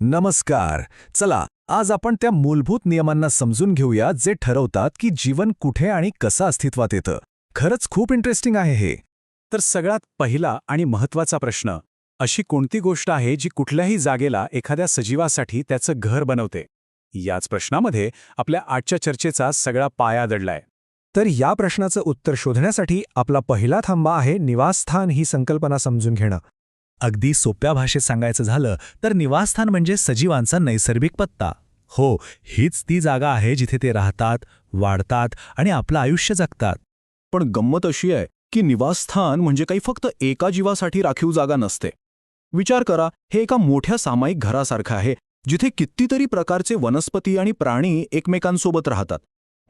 नमस्कार. चला आज आपण त्या मूलभूत नियमांना समजून घेऊया जे ठरवतात की जीवन कुठे आणि कसं अस्तित्वात येतं. खरंच खूप इंटरेस्टिंग आहे हे. तर सगळ्यात पहिला आणि महत्त्वाचा प्रश्न अशी कोणती गोष्ट आहे जी कुठल्याही जागेला एखाद्या सजीवासाठी त्याचं घर बनवते? याच प्रश्नामध्ये आपल्या आजच्या चर्चेचा सगळा पाया दडलाय. तर या प्रश्नाचं उत्तर शोधण्यासाठी आपला पहिला थांबा आहे निवासस्थान ही संकल्पना समजून घेणं. अगदी सोप्या भाषेत सांगायचं झालं तर निवासस्थान म्हणजे सजीवांचा नैसर्गिक पत्ता. हो हीच ती जागा आहे जिथे ते राहतात वाढतात आणि आपलं आयुष्य जगतात. पण गंमत अशी आहे की निवासस्थान म्हणजे काही फक्त एका जीवासाठी राखीव जागा नसते. विचार करा हे एका मोठ्या सामायिक घरासारखं आहे जिथे कितीतरी प्रकारचे वनस्पती आणि प्राणी एकमेकांसोबत राहतात.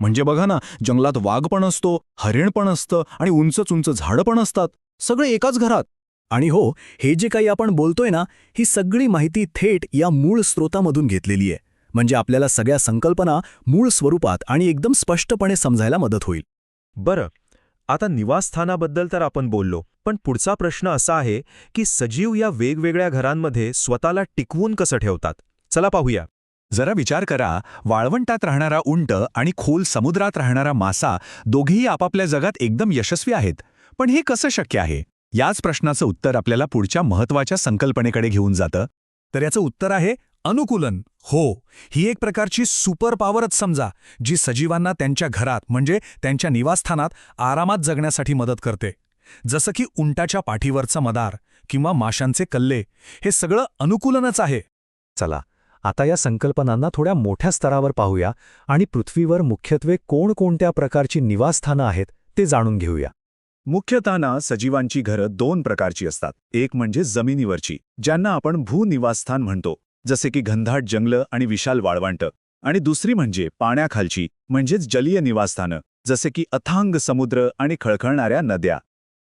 म्हणजे बघा ना जंगलात वाघ पण असतो हरिण पण असतं आणि उंच उंच झाडं पण असतात. सगळे एकाच घरात. आणि हो हे जे काही आपण बोलतोय ना ही सगळी माहिती थेट या मूळ स्रोतामधून घेतलेली आहे. म्हणजे आपल्याला सगळ्या संकल्पना मूळ स्वरूपात आणि एकदम स्पष्टपणे समजायला मदत होईल. बरं. आता निवासस्थानाबद्दल तर आपण बोललो पण पुढचा प्रश्न असा आहे की सजीव या वेगवेगळ्या घरांमध्ये स्वतःला टिकवून कसं ठेवतात? चला पाहूया. जरा विचार करा वाळवंटात राहणारा उंट आणि खोल समुद्रात राहणारा मासा दोघेही आपापल्या जगात एकदम यशस्वी आहेत. पण हे कसं शक्य आहे? याच प्रश्नाचं उत्तर आपल्याला पुढच्या महत्त्वाच्या संकल्पनेकडे घेऊन जातं. तर याचं उत्तर आहे अनुकूलन. हो ही एक प्रकारची सुपर पॉवरच समजा जी सजीवांना त्यांच्या घरात म्हणजे त्यांच्या निवासस्थानात आरामात जगण्यासाठी मदत करते. जसं की उंटाच्या पाठीवरचा मदार किंवा माशांचे कल्ले हे सगळं अनुकूलनच आहे. चला आता या संकल्पनांना थोड्या मोठ्या स्तरावर पाहूया आणि पृथ्वीवर मुख्यत्वे कोणकोणत्या प्रकारची निवासस्थानं आहेत ते जाणून घेऊया. मुख्यतः सजीवांची घरं दोन प्रकारची असतात. एक म्हणजे जमिनीवरची ज्यांना आपण भूनिवासस्थान म्हणतो जसे की घनदाट जंगलं आणि विशाल वाळवंट. आणि दुसरी म्हणजे पाण्याखालची म्हणजेच जलीय निवासस्थानं जसे की अथांग समुद्र आणि खळखळणाऱ्या नद्या.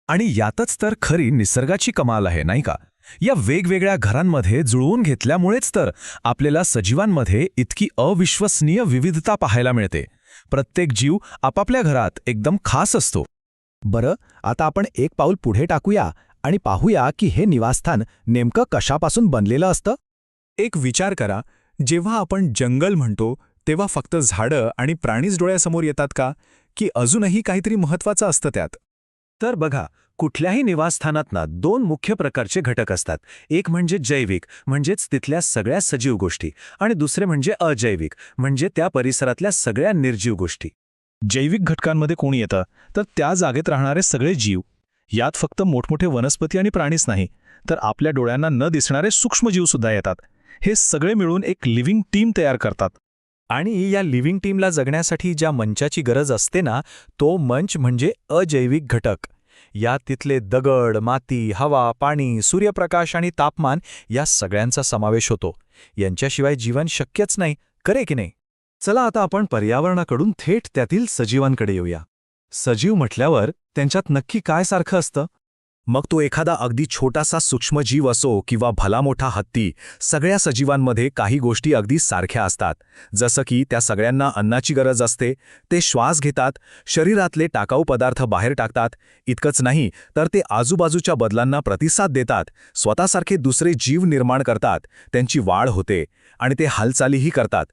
आणि यातच तर खरी निसर्गाची कमाल आहे नाही का? या वेगवेगळ्या घरांमध्ये जुळवून घेतल्यामुळेच तर आपल्याला सजीवांमध्ये इतकी अविश्वसनीय विविधता पाहायला मिळते. प्रत्येक जीव आपापल्या घरात एकदम खास असतो. बरं आता आपण एक पाऊल पुढे टाकूया आणि पाहूया की हे निवासस्थान नेमकं कशापासून बनलेलं असतं? एक विचार करा जेव्हा आपण जंगल म्हणतो तेव्हा फक्त झाडं आणि प्राणीच डोळ्यासमोर येतात का? की अजूनही काहीतरी महत्वाचं असतं त्यात? तर बघा कुठल्याही निवासस्थानातना दोन मुख्य प्रकारचे घटक असतात. एक म्हणजे जैविक म्हणजेच तिथल्या सगळ्या सजीव गोष्टी आणि दुसरे म्हणजे अजैविक म्हणजे त्या परिसरातल्या सगळ्या निर्जीव गोष्टी. जैविक घटकांमध्ये कोणी येतं तर त्या जागेत राहणारे सगळे जीव. यात फक्त मोठमोठे वनस्पती आणि प्राणीच नाही तर आपल्या डोळ्यांना न दिसणारे सूक्ष्मजीवसुद्धा येतात. हे सगळे मिळून एक लिव्हिंग टीम तयार करतात. आणि या लिव्हिंग टीमला जगण्यासाठी ज्या मंचाची गरज असते ना तो मंच म्हणजे अजैविक घटक. या तिथले दगड माती हवा पाणी सूर्यप्रकाश आणि तापमान या सगळ्यांचा समावेश होतो. यांच्याशिवाय जीवन शक्यच नाही करे की नाही? चला आता आपण पर्यावरणाकडून थेट त्यातील सजीवांकडे येऊया. सजीव म्हटल्यावर त्यांच्यात नक्की काय सारखं असतं? मग तो एखादा अगदी छोटासा सूक्ष्मजीव असो किंवा भला मोठा हत्ती सगळ्या सजीवांमध्ये काही गोष्टी अगदी सारख्या असतात. जसं की त्या सगळ्यांना अन्नाची गरज असते ते श्वास घेतात शरीरातले टाकाऊ पदार्थ बाहेर टाकतात इतकंच नाही तर ते आजूबाजूच्या बदलांना प्रतिसाद देतात स्वतःसारखे दुसरे जीव निर्माण करतात त्यांची वाढ होते आणि ते हालचालीही करतात.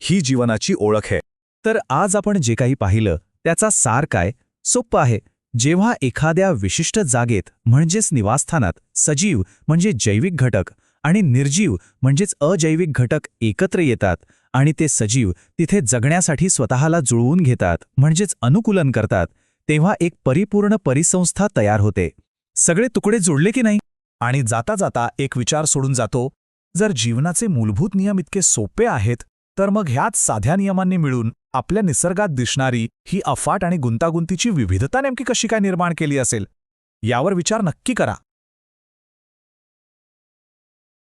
ही जीवनाची ओळख आहे. तर आज आपण जे काही पाहिलं त्याचा सार काय? सोप्पं आहे. जेव्हा एखाद्या विशिष्ट जागेत म्हणजेच निवासस्थानात सजीव म्हणजे जैविक घटक आणि निर्जीव म्हणजेच अजैविक घटक एकत्र येतात आणि ते सजीव तिथे जगण्यासाठी स्वतःला जुळवून घेतात म्हणजेच अनुकूलन करतात तेव्हा एक परिपूर्ण परिसंस्था तयार होते. सगळे तुकडे जुळले की नाही? आणि जाता जाता एक विचार सोडून जातो जर जीवनाचे मूलभूत नियम इतके सोपे आहेत तर मग ह्याच साध्या नियमांनी मिळून आपल्या निसर्गात दिसणारी ही अफाट आणि गुंतागुंतीची विविधता नेमकी कशी काय निर्माण केली असेल? यावर विचार नक्की करा.